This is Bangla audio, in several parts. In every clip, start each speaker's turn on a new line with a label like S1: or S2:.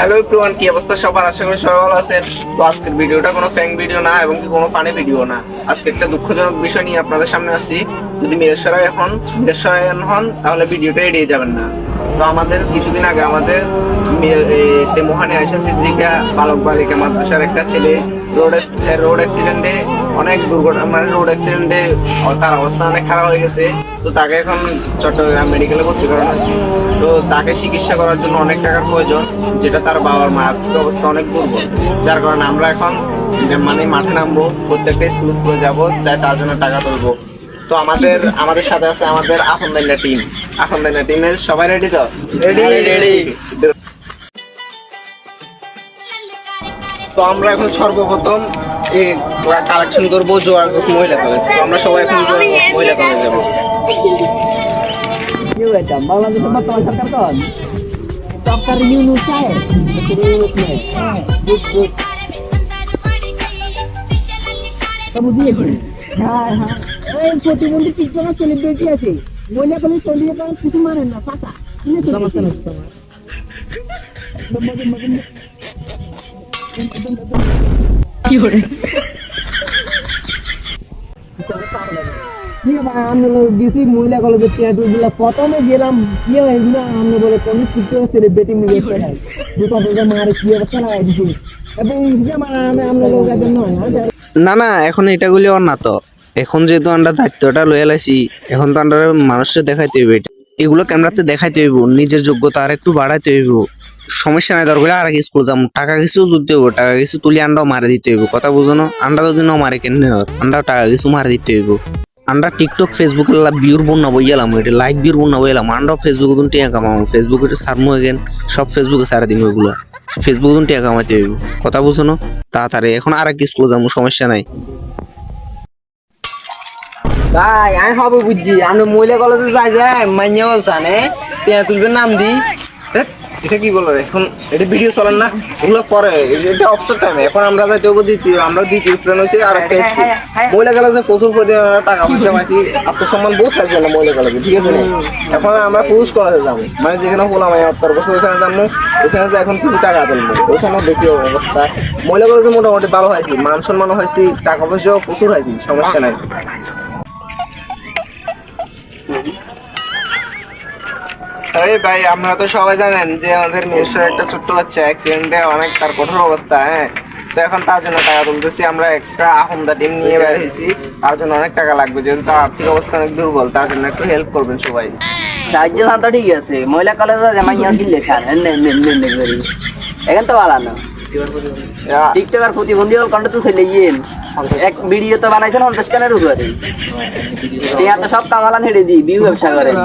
S1: হ্যালো এভরিওয়ান কি অবস্থা সবার? আশা করি সবাই ভালো আছেন। তো আজকের ভিডিওটা কোনো ফ্যাং ভিডিও না এবং কি কোনো ফানি ভিডিও না। আজকে একটা দুঃখজনক বিষয় নিয়ে আপনাদের সামনে আসছি। যদি মিরেশ্বরায় এখন মিরেশ্বরায়ন হন, তাহলে ভিডিওটা এড়িয়ে যাবেন না। তো আমাদের কিছুদিন আগে আমাদের মহানে আয়সা সিদ্দিকা বালক বালিকা মাদ্রাসার একটা ছেলে রোড রোড অ্যাক্সিডেন্টে অনেক দুর্ঘটনা মানে রোড অ্যাক্সিডেন্টে তার অবস্থা অনেক খারাপ হয়ে গেছে। তো তাকে এখন চট্টগ্রাম মেডিকেলে ভর্তি করানো হয়েছে। তো তাকে চিকিৎসা করার জন্য অনেক টাকার প্রয়োজন, যেটা তার বাবার মা আর্থিক অবস্থা অনেক দুর্বল। যার কারণে আমরা এখন মানে মাঠে নামবো, প্রত্যেকটা স্কুল স্কুলে যাব, চাই তার জন্য টাকা তুলবো। তো আমাদের আমাদের সাথে আছে আমাদের আফন্দাইনা টিম আফন্দাইনা টিমের সবাই রেডি তো? রেডি রেডি তো আমরা এখন সর্বপ্রথম এই কালেকশন করব জোয়ার মহিলা কলেজ তো আমরা সবাই এখন জোয়ার মহিলা কলেজ যাব।
S2: বাংলাদেশের বর্তমান সরকার কন সরকার ইউনুস সাহেব ইউনুস সাহেব বুঝ বুঝ সব দিয়ে হ্যাঁ হ্যাঁ। এই প্রতিবন্ধী টিকটকার সেলিব্রিটি আছে। মহিলা কলে চলিয়ে কারণ কিছু মানেন না ফাঁকা সমস্যা নেই কি করে? আমরা গেছি মহিলা কলেজের টিয়াটু গুলা প্রথমে গেলাম কি হয়েছিল আমরা বলে কোন শিখতে ছেলে মিলে দুটো মারে কি অবস্থা লাগাই দিছি। এবং ইসে মারা আমি আমরা লোক একজন নয় না
S1: না না এখন এটাগুলি ওর না তো এখন যেহেতু আমরা দায়িত্বটা লয়ে লাইছি, এখন তো আমরা মানুষকে দেখাইতে হইব এটা। এগুলো ক্যামেরাতে দেখাইতে হইব, নিজের যোগ্যতা আর একটু বাড়াইতে হইব। সমস্যা নাই, দরকার আর আগে স্কুল যাম টাকা কিছু তুলতে হইব, টাকা কিছু তুলি আন্ডাও মারে দিতে হইব। কথা বুঝো না, আন্ডা যদি না মারে কেন? আন্ডাও টাকা কিছু মারে দিতে হইব। আমরা টিকটক ফেসবুকে বিউর বন্যা বইয়ালাম এটা লাইক বিউর বন্যা বইয়ালাম আন্ডাও ফেসবুকে তুমি টিয়া কামাবো ফেসবুকে সারমু এগেন সব ফেসবুকে সারা দিন ওইগুলো। ফেসবুকে টাকা কামাইতে হইব? কথা বুঝো না? তাড়াতাড়ি, এখন আর এক স্কুল যাব, সমস্যা নাই।
S2: ভাই, আমি হবে বুঝছি আমি মহিলা কলেজে যাই যাই মাইনে বলছান টিয়া তুলবে নাম দি।
S1: এটা কি বলো এখন এটা ভিডিও চলেন না ওগুলো পরে এটা অফসেট টাইমে এখন আমরা যাইতে হব দ্বিতীয় আমরা দ্বিতীয় ফ্রেন্ড হয়েছি আর একটা স্কুল মহিলা কলেজে প্রচুর পরিমাণে টাকা পয়সা পাইছি আত্মসম্মান বোধ থাকবে না মহিলা কলেজে ঠিক আছে এখন আমরা পুরুষ কলেজে যাব। মানে যেখানে হলাম আমি আপনার বছর ওখানে যাব ওখানে যে এখন কিছু টাকা তুলবো ওখানে দেখি অবস্থা। মহিলা কলেজে মোটামুটি ভালো হয়েছি মান সম্মানও হয়েছি টাকা পয়সাও প্রচুর হয়েছি সমস্যা নাই। ভাই আপনারা তো সবাই জানেন যে আমাদের মেয়ের একটা ছোট্ট বাচ্চা অ্যাক্সিডেন্টে অনেক তার কঠোর অবস্থা হ্যাঁ? তো এখন তার জন্য টাকা তুলতেছি আমরা একটা আহমদা টিম নিয়ে বের হয়েছি। তার জন্য অনেক টাকা লাগবে যেহেতু তার আর্থিক অবস্থা অনেক দুর্বল তার জন্য একটু হেল্প করবেন সবাই।
S2: সাহায্য না তো ঠিক আছে মহিলা কলেজে দিলে করি এখন তো ভালো না। টিকটকার প্রতিবন্ধী হল কন্টে তো চলে গিয়েন এক ভিডিও তো বানাইছেন পঞ্চাশ কানের উপরে তো সব কামালান হেঁটে দিই বিউ ব্যবসা করেন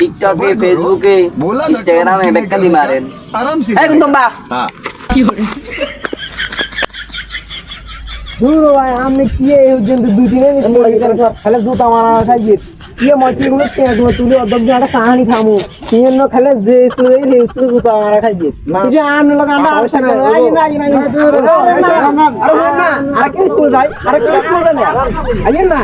S2: টিকটকে ফেসবুকে
S3: बोला ना
S2: ইনস্টাগ্রামে
S3: कि
S2: বেক্কা দি মারেন
S3: आराम से
S2: এই কুন্দম বা
S3: हाँ
S2: দূর ভাই আমি কি এই পর্যন্ত দুই দিনে খালে জুতা মারা খাইয়ে ইয়ে মতি গুলো তেগুলো তুলে অর্ধক একটা কাহানি খামু তিন খালে যে তুলে রে তুলে জুতা মারা খাইয়ে এই যে আমি লোক আমরা আশা করে আই না আই না আরে না আরে কে স্কুল যাই আরে কে স্কুল না আইয়েন না